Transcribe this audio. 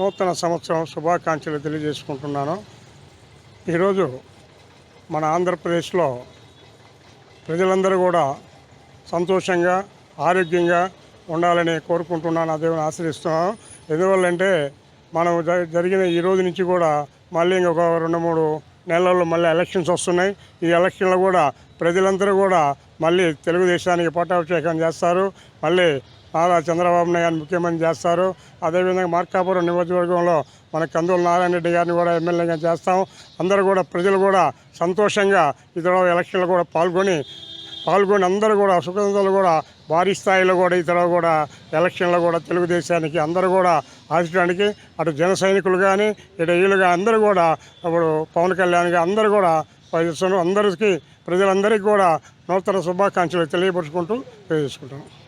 నూతన సంవత్సరం శుభాకాంక్షలు తెలియజేసుకుంటున్నాను. ఈరోజు మన ఆంధ్రప్రదేశ్లో ప్రజలందరూ కూడా సంతోషంగా ఆరోగ్యంగా ఉండాలని కోరుకుంటున్నాను. అదే ఆశ్రయిస్తున్నాను ఎందువల్లంటే మనం జ- జరిగిన ఈ రోజు నుంచి కూడా మళ్ళీ ఇంకొక రెండు మూడు నెలల్లో మళ్ళీ ఎలక్షన్స్ వస్తున్నాయి. ఈ ఎలక్షన్లో కూడా ప్రజలందరూ కూడా మళ్ళీ తెలుగుదేశానికి పట్టాభిషేకం చేస్తారు. మళ్ళీ చంద్రబాబు నాయుడు ముఖ్యమంత్రి చేస్తారు. అదేవిధంగా మార్కాపురం నియోజకవర్గంలో మన కందుల నారాయణ రెడ్డి గారిని కూడా ఎమ్మెల్యేగా చేస్తాం. అందరూ కూడా ప్రజలు కూడా సంతోషంగా ఇతర ఎలక్షన్లు కూడా పాల్గొని పాల్గొని అందరూ కూడా సుఖంతులు కూడా భారీ స్థాయిలో కూడా ఇతర కూడా ఎలక్షన్లో కూడా తెలుగుదేశానికి అందరూ కూడా ఆశించడానికి అటు జన సైనికులు కానీ ఇటు వీళ్ళుగా అందరూ కూడా ఇప్పుడు పవన్ కళ్యాణ్ అందరూ కూడా అందరికీ ప్రజలందరికీ కూడా నూతన శుభాకాంక్షలు తెలియపరుచుకుంటూ తెలియజేసుకుంటాం